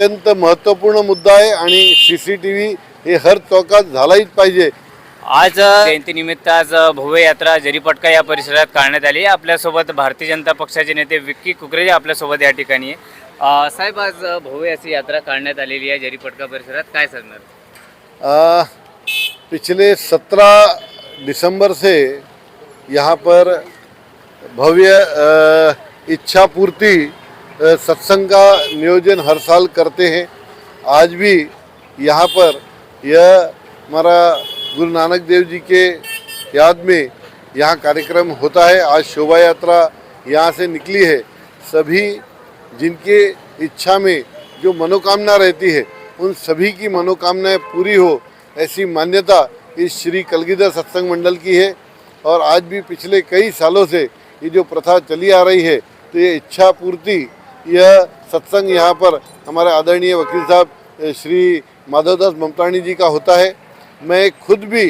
अत्यंत महत्त्वपूर्ण मुद्दा आहे आणि सी सी टी व्ही हे हर चौकात झालाच पाहिजे. आज जयंतीनिमित्त आज भव्य यात्रा जरीपटका या परिसरात काढण्यात आली. आपल्यासोबत भारतीय जनता पक्षाचे नेते विक्की कुकरेजा आपल्यासोबत या ठिकाणी आहे. साहेब आज भव्य अशी यात्रा काढण्यात आलेली आहे जरीपटका परिसरात. काय सांगणार? पिछले सत्रह दिसंबर से यहाँ पर भव्य अ, इच्छा पूर्ति अ, सत्संग का नियोजन हर साल करते हैं। आज भी यहाँ पर यह हमारा गुरु नानक देव जी के याद में यहाँ कार्यक्रम होता है। आज शोभा यात्रा यहाँ से निकली है। सभी जिनके इच्छा में जो मनोकामना रहती है, उन सभी की मनोकामनाएँ पूरी हो, ऐसी मान्यता इस श्री कलगीधर सत्संग मंडल की है। और आज भी पिछले कई सालों से ये जो प्रथा चली आ रही है तो ये इच्छा पूर्ति यह सत्संग यहाँ पर हमारे आदरणीय वकील साहब श्री माधवदास ममतानी जी का होता है। मैं खुद भी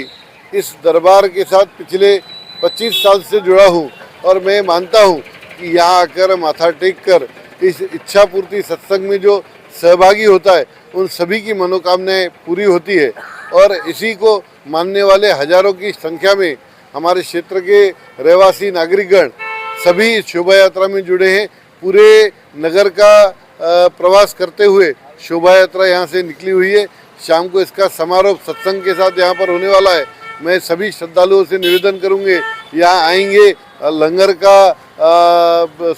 इस दरबार के साथ पिछले 25 साल से जुड़ा हूँ और मैं मानता हूँ कि यहाँ आकर माथा टेक कर इस इच्छा पूर्ति सत्संग में जो सहभागी होता है, उन सभी की मनोकामनाएँ पूरी होती है। और इसी को मानने वाले हज़ारों की संख्या में हमारे क्षेत्र के रहवासी नागरिकगण सभी शोभा यात्रा में जुड़े हैं। पूरे नगर का प्रवास करते हुए शोभा यात्रा यहाँ से निकली हुई है। शाम को इसका समारोह सत्संग के साथ यहाँ पर होने वाला है। मैं सभी श्रद्धालुओं से निवेदन करूँगे यहाँ आएँगे लंगर का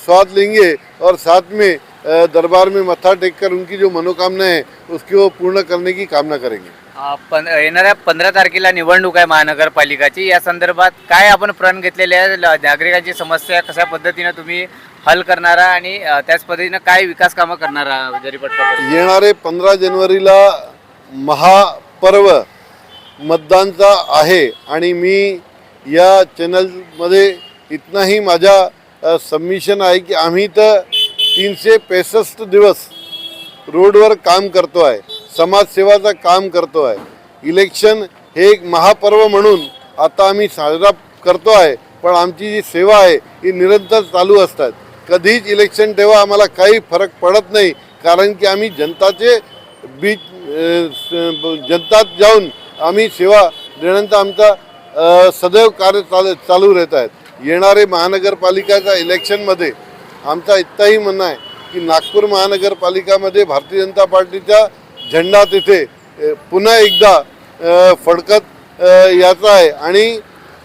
स्वाद लेंगे और साथ में दरबार में मत्था टेक कर उनकी जो मनोकामना है उसकी वो पूर्ण करने की कामना करेंगे। अ, पं येणाऱ्या पंधरा तारखेला निवडणूक आहे महानगरपालिकाची. या संदर्भात काय प्रण ल- नागरिकांची समस्या कशा पद्धतीनं तुम्ही हल करणारा आणि त्याच पद्धतीनं काय विकास कामं करणारा जरीपटका येणारे पंधरा जानेवारीला महापर्व मतदानचा आहे आणि मी या चॅनलमध्ये इतनाही माझ्या सबमिशन आहे की आम्ही तर तीनशे पैसष्ट दिवस रोडवर काम करतो आहे समाजसेवाचं काम करतो आहे इलेक्शन हे एक महापर्व म्हणून आता आम्ही साजरा करतो आहे पण आमची जी सेवा आहे ही निरंतर चालू असतात. कधीच इलेक्शन ठेवा आम्हाला काही फरक पडत नाही कारण की आम्ही जनताचे बीच जनतात जाऊन आम्ही सेवा देण्याचा आमचा सदैव कार्य चाल चालू राहत आहेत. येणारे महानगरपालिकाच्या इलेक्शनमध्ये आमचा इतकाही म्हणणं आहे की नागपूर महानगरपालिकामध्ये भारतीय जनता पार्टीचा झेंडा तिथे पुन्हा एकदा फडकत याचा आहे. आणि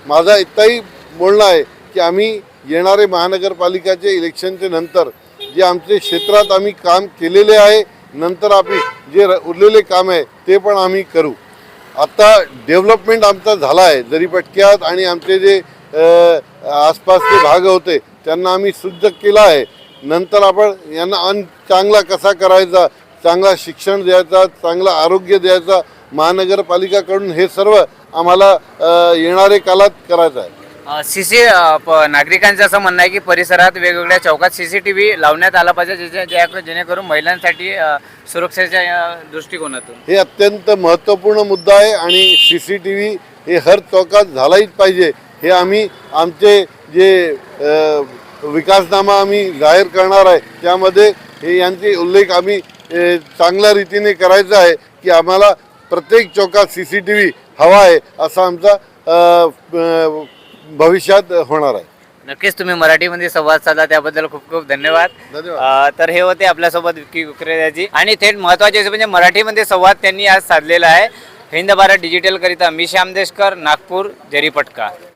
माझा इतकाही बोलणं आहे की आम्ही येणारे महानगरपालिकाचे इलेक्शनचे नंतर जे आमचे क्षेत्रात आम्ही काम केलेले आहे नंतर आम्ही जे र- उरलेले काम आहे ते पण आम्ही करू. आत्ता डेव्हलपमेंट आमचा झाला आहे दरीपटक्यात आणि आमचे जे आसपासचे भाग होते त्यांना आम्ही शुद्ध केला आहे. नंतर आपण यांना अन चांगला कसा करायचा चांगला शिक्षण द्यायचा चांगलं आरोग्य द्यायचा महानगरपालिकाकडून हे सर्व आम्हाला येणारे कालात करायचं आहे. सी सी प- नागरिकांचं असं म्हणणं आहे की परिसरात वेगवेगळ्या चौकात सी सी टी व्ही लावण्यात आला पाहिजे ज्याच्या- ज्या- जेणेकरून महिलांसाठी सुरक्षेच्या दृष्टिकोनातून. हे अत्यंत महत्त्वपूर्ण मुद्दा आहे आणि सी सी टी व्ही हे हर चौकात झालाच पाहिजे. हे आम्ही आमचे जे विकासनामा आम्ही जाहीर करणार आहे त्यामध्ये हे यांचे उल्लेख आम्ही चांगल्या रीतीने करायचा आहे की आम्हाला प्रत्येक चौकात सी सी टी व्ही हवा आहे असा आमचा भविष्यात होणार आहे. नक्कीच तुम्ही मराठीमध्ये संवाद साधला त्याबद्दल खूप खूप धन्यवाद. धन्यवाद. अ, तर हे होते आपल्यासोबत विक्की कुकरेजी आणि थेट महत्त्वाचे असे म्हणजे मराठीमध्ये संवाद त्यांनी आज साधलेला आहे. हिंद भारत डिजिटल करिता मी श्याम देशकर नागपूर जरीपटका.